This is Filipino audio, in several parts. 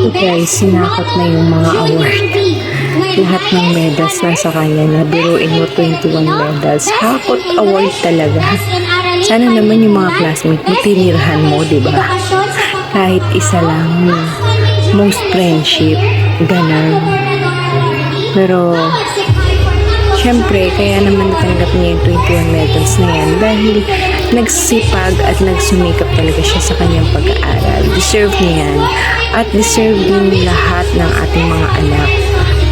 Ito guys, sinakot na yung mga award. Lahat ng medals nasa kanya na biruin mo 21 medals. Hakot award talaga. Sana naman yung mga classmate mo tinirhan mo, di ba? Kahit isa lang. Most friendship. Ganun. Pero, syempre, kaya naman natanggap niya yung 21 medals na yan dahil nagsipag at nagsumikap talaga siya sa kanyang pag-aaral. Deserve niya yan. At deserve din lahat ng ating mga anak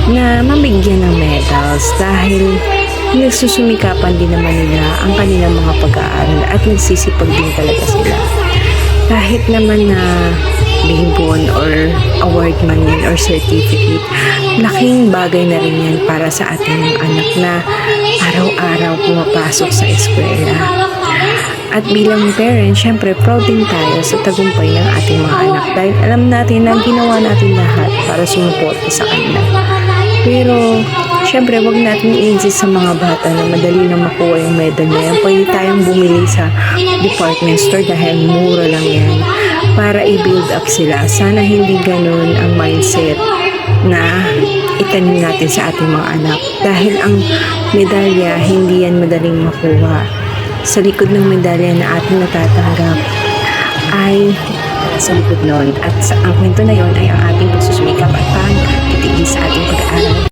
na mabigyan ng medals dahil nagsusumikapan din naman nila ang kanilang mga pag-aaral at nagsisipag din talaga sila. Kahit naman na ribbon or award man yan or certificate, laking bagay na rin yan para sa ating anak na araw-araw pumapasok sa eskwela. At bilang parent, syempre proud din tayo sa tagumpay ng ating mga anak dahil alam natin na ginawa natin lahat para sumuporta sa kanila. Pero, syempre, wag natin i-insist sa mga bata na madali na makuha yung medal na yan. Pwede tayong bumili sa department store dahil mura lang yan para i-build up sila. Sana hindi ganun ang mindset na itanim natin sa ating mga anak. Dahil ang medalya, hindi yan madaling makuha. Sa likod ng medalya na ating natatanggap ay sa likod nun. At sa, ang kwento na yon ay ang ating pagsusumikap at